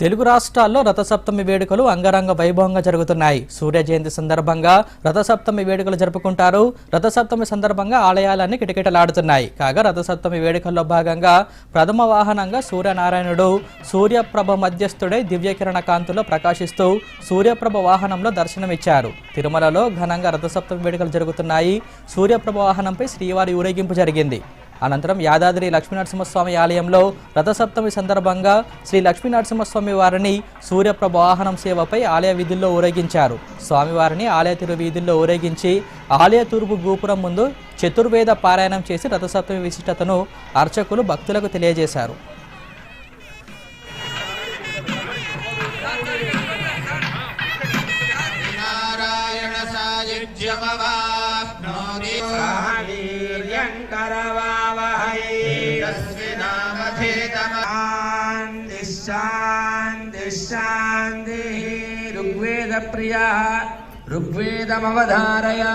తెలుగు రాష్ట్రాల్లో రథసప్తమి వేడుకలు అంగరంగ వైభవంగా జరుగుతున్నాయి. సూర్య జయంతి సందర్భంగా రథసప్తమి వేడుకలు జరుపుకుంటారు. రథసప్తమి సందర్భంగా ఆలయాలన్నీ కిటకిటలాడుతున్నాయి. కాగా రథసప్తమి వేడుకల్లో భాగంగా ప్రథమ వాహనంగా సూర్యనారాయణుడు సూర్యప్రభ మధ్యస్థుడై దివ్యకిరణ కాంతులో ప్రకాశిస్తూ సూర్యప్రభ వాహనంలో దర్శనమిచ్చారు. తిరుమలలో ఘనంగా రథసప్తమి వేడుకలు జరుగుతున్నాయి. సూర్యప్రభ వాహనంపై శ్రీవారి ఊరేగింపు జరిగింది. అనంతరం యాదాద్రి లక్ష్మీనరసింహస్వామి ఆలయంలో రథసప్తమి సందర్భంగా శ్రీ లక్ష్మీనరసింహస్వామి వారిని సూర్యప్రభ వాహనం సేవపై ఆలయ వీధుల్లో ఊరేగించారు. స్వామివారిని ఆలయ తిరు వీధుల్లో ఊరేగించి ఆలయ తూర్పు గోపురం ముందు చతుర్వేద పారాయణం చేసి రథసప్తమి విశిష్టతను అర్చకులు భక్తులకు తెలియజేశారు. నారాయణ సాయుజ్యమవాప్నోతి करवावहै शान्तिः। ऋग्वेदप्रियः ऋग्वेदमवधारया।